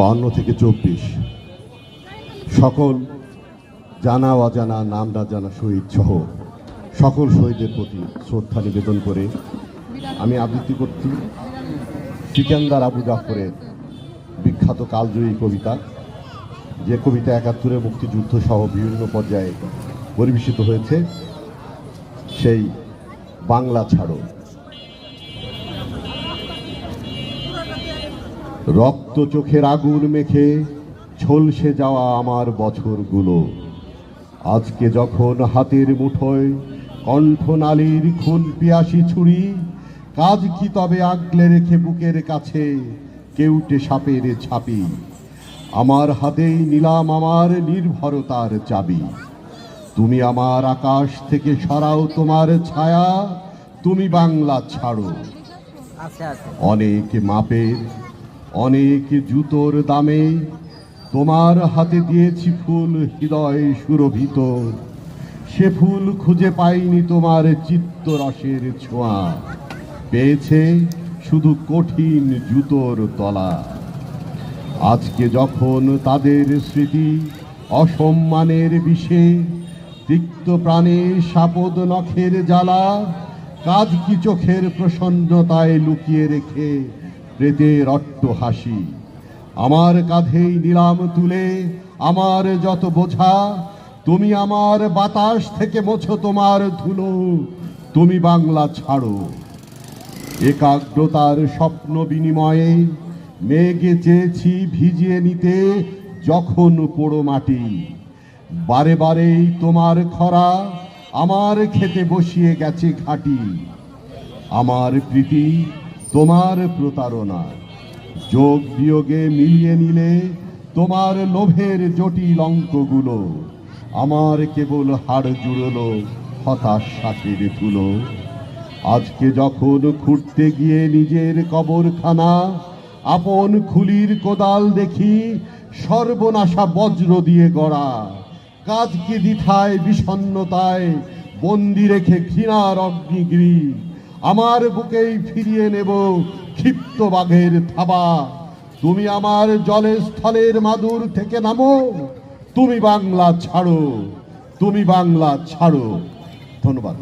বান্ন থেকে চব্বিশ। সকল জানা অজানা, নাম না জানা শহীদ সহ সকল শহীদের প্রতি শ্রদ্ধা নিবেদন করে আমি আবৃত্তি করছি সিকান্দার আবু জাফরের বিখ্যাত কালজয়ী কবিতা। যে কবিতা একাত্তরে মুক্তিযুদ্ধ সহ বিভিন্ন পর্যায়ে পরিবেশিত হয়েছে, সেই বাংলা ছাড়ো। রক্ত চোখের আগুন মেখে ঝলসে যাওয়া আমার বছরগুলো। আজকে যখন হাতের মুঠোয় কণ্ঠনালীর খুন পিয়াসি ছুরি কাজ কি তবে আগলে রেখে বুকের কাছে কেউটে সাপের ছাপি? আমার হাতেই নিলাম আমার নির্ভরতার চাবি। তুমি আমার আকাশ থেকে সরাও তোমার ছায়া তুমি বাংলা ছাড়ো। অনেক মাপের অনেক জুতোর দামে তোমার হাতে দিয়েছি ফুল হৃদয় সুরভিত। সে ফুল খুঁজে পাইনি তোমার চিত্তরসের ছোঁয়া। পেয়েছে শুধু কঠিন জুতোর তলা। আজকে যখন তাদের স্মৃতি অসম্মানের বিষে, তিক্ত প্রাণে সাপদ নখের জ্বালা, কাজ কি চোখের প্রসন্নতায় লুকিয়ে রেখে প্রেতের অট্ট হাসি। আমার কাঁধেই নিলাম তুলে, আমার যত বোঝা, তুমি আমার বাতাস থেকে মোছো তোমার ধুলো, তুমি বাংলা ছাড়ো। একাগ্রতার স্বপ্ন বিনিময়ে মেঘে চেয়েছি ভিজিয়ে নিতে, যখন পোড়ো মাটি। বারে বারেই তোমার খরা আমার খেতে বসিয়ে গেছে ঘাটি। আমার প্রীতি তোমার প্রতারণা যোগ বিয়োগে মিলিয়ে নিলে তোমার লোভের জটিল অঙ্কগুলো আমার কেবল হাড় জুড়লো, হতাশ সাথের তুলো আজকে যখন খুঁড়তে গিয়ে নিজের কবরখানা, আপন খুলির কোদাল দেখি সর্বনাশা বজ্র দিয়ে গড়া। কাজ কি দ্বিধায়, বিষণ্ণতায় বন্দি রেখে ঘৃণার অগ্নিগ্রী আমার বুকেই ফিরিয়ে নেব ক্ষিপ্ত বাঘের থাবা। তুমি আমার জলে স্থলের মাদুর থেকে নামো। তুমি বাংলা ছাড়ো। তুমি বাংলা ছাড়ো। ধন্যবাদ।